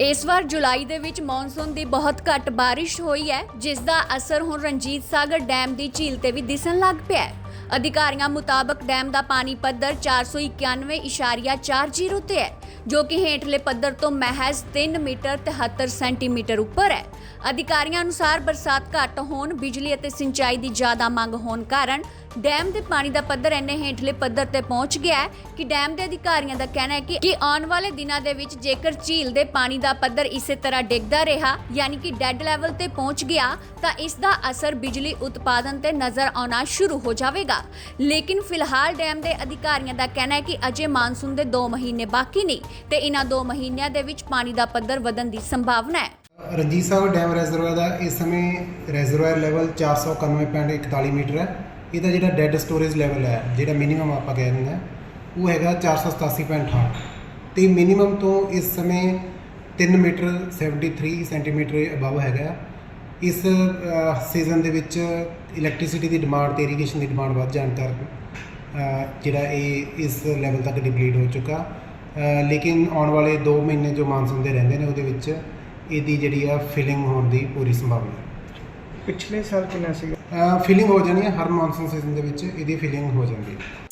ਇਸ ਵਾਰ ਜੁਲਾਈ ਦੇ ਵਿੱਚ ਮੌਨਸੂਨ ਦੀ ਬਹੁਤ ਘੱਟ ਬਾਰਿਸ਼ ਹੋਈ ਹੈ, ਜਿਸ ਦਾ ਅਸਰ ਹੁਣ ਰਣਜੀਤ ਸਾਗਰ ਡੈਮ ਦੀ ਝੀਲ ਤੇ ਵੀ ਦਿਸਣ ਲੱਗ ਪਿਆ ਹੈ। ਅਧਿਕਾਰੀਆਂ ਮੁਤਾਬਕ ਡੈਮ ਦਾ ਪਾਣੀ ਪੱਧਰ 491.40 ਤੇ ਹੈ, ਜੋ ਕਿ ਹੇਠਲੇ ਪੱਧਰ ਤੋਂ ਮਹਿਜ਼ 3 ਮੀਟਰ 73 ਸੈਂਟੀਮੀਟਰ ਉੱਪਰ ਹੈ। ਅਧਿਕਾਰੀਆਂ ਅਨੁਸਾਰ ਬਰਸਾਤ ਘੱਟ ਹੋਣ, ਬਿਜਲੀ ਅਤੇ ਸਿੰਚਾਈ ਦੀ ਜ਼ਿਆਦਾ ਮੰਗ ਹੋਣ ਕਾਰਨ ਡੈਮ ਦੇ ਪਾਣੀ ਦਾ ਪੱਧਰ ਇੰਨੇ ਹੇਠਲੇ ਪੱਧਰ ਤੇ ਪਹੁੰਚ ਗਿਆ ਹੈ ਕਿ ਡੈਮ ਦੇ ਅਧਿਕਾਰੀਆਂ ਦਾ ਕਹਿਣਾ ਹੈ ਕਿ ਕਿ ਆਉਣ ਵਾਲੇ ਦਿਨਾਂ ਦੇ ਵਿੱਚ ਜੇਕਰ ਝੀਲ ਦੇ ਪਾਣੀ ਦਾ ਪੱਧਰ ਇਸੇ ਤਰ੍ਹਾਂ ਡਿੱਗਦਾ ਰਿਹਾ, ਯਾਨੀ ਕਿ ਡੈੱਡ ਲੈਵਲ ਤੇ ਪਹੁੰਚ ਗਿਆ, ਤਾਂ ਇਸ ਦਾ ਅਸਰ ਬਿਜਲੀ ਉਤਪਾਦਨ ਤੇ ਨਜ਼ਰ ਆਉਣਾ ਸ਼ੁਰੂ ਹੋ ਜਾਵੇਗਾ। ਲੇਕਿਨ ਫਿਲਹਾਲ ਡੈਮ ਦੇ ਅਧਿਕਾਰੀਆਂ ਦਾ ਕਹਿਣਾ ਹੈ ਕਿ ਅਜੇ ਮਾਨਸੂਨ ਦੇ 2 ਮਹੀਨੇ ਬਾਕੀ ਨੇ ਤੇ ਇਹਨਾਂ 2 ਮਹੀਨਿਆਂ ਦੇ ਵਿੱਚ ਪਾਣੀ ਦਾ ਪੱਧਰ ਵਧਣ ਦੀ ਸੰਭਾਵਨਾ ਹੈ। ਰਣਜੀਤ ਸਾਹਿਬ, ਡੈਮ ਰੈਜ਼ਰਵਾਇਰ ਦਾ ਇਸ ਸਮੇਂ ਰੈਜ਼ਰਵਾਇਰ ਲੈਵਲ 491.41 ਮੀਟਰ ਹੈ। ਇਹਦਾ ਜਿਹੜਾ ਡੈੱਡ ਸਟੋਰੇਜ ਲੈਵਲ ਹੈ, ਜਿਹੜਾ ਮਿਨੀਮਮ ਆਪਾਂ ਕਹਿ ਦਿੰਦੇ ਹਾਂ, ਉਹ ਹੈਗਾ 487.68 ਤੇ ਮਿਨੀਮਮ ਤੋਂ ਇਸ ਸਮੇਂ 3 ਮੀਟਰ 73 ਸੈਂਟੀਮੀਟਰ ਅਬਵ ਹੈਗਾ। ਇਸ ਸੀਜ਼ਨ ਦੇ ਵਿੱਚ ਇਲੈਕਟ੍ਰਿਸਿਟੀ ਦੀ ਡਿਮਾਂਡ ਤੇ ਇਰੀਗੇਸ਼ਨ ਦੀ ਡਿਮਾਂਡ ਵੱਧ ਜਾਣ ਕਾਰਨ ਜਿਹੜਾ ਇਹ ਇਸ ਲੈਵਲ ਤੱਕ ਡਿਪਲੀਟ ਹੋ ਚੁੱਕਾ। ਲੇਕਿਨ ਆਉਣ ਵਾਲੇ 2 ਮਹੀਨੇ ਜੋ ਮਾਨਸੂਨ ਦੇ ਰਹਿੰਦੇ ਨੇ ਉਹਦੇ ਵਿੱਚ ਇਹਦੀ ਜਿਹੜੀ ਆ ਫਿਲਿੰਗ ਹੋਣ ਦੀ ਪੂਰੀ ਸੰਭਾਵਨਾ। ਹੈ ਪਿਛਲੇ ਸਾਲ ਕਿੰਨਾ ਸੀਗਾ? ਫਿਲਿੰਗ ਹੋ ਜਾਣੀ ਹੈ ਹਰ ਮਾਨਸੂਨ ਸੀਜ਼ਨ ਦੇ ਵਿੱਚ ਇਹਦੀ ਫਿਲਿੰਗ ਹੋ ਜਾਂਦੀ ਹੈ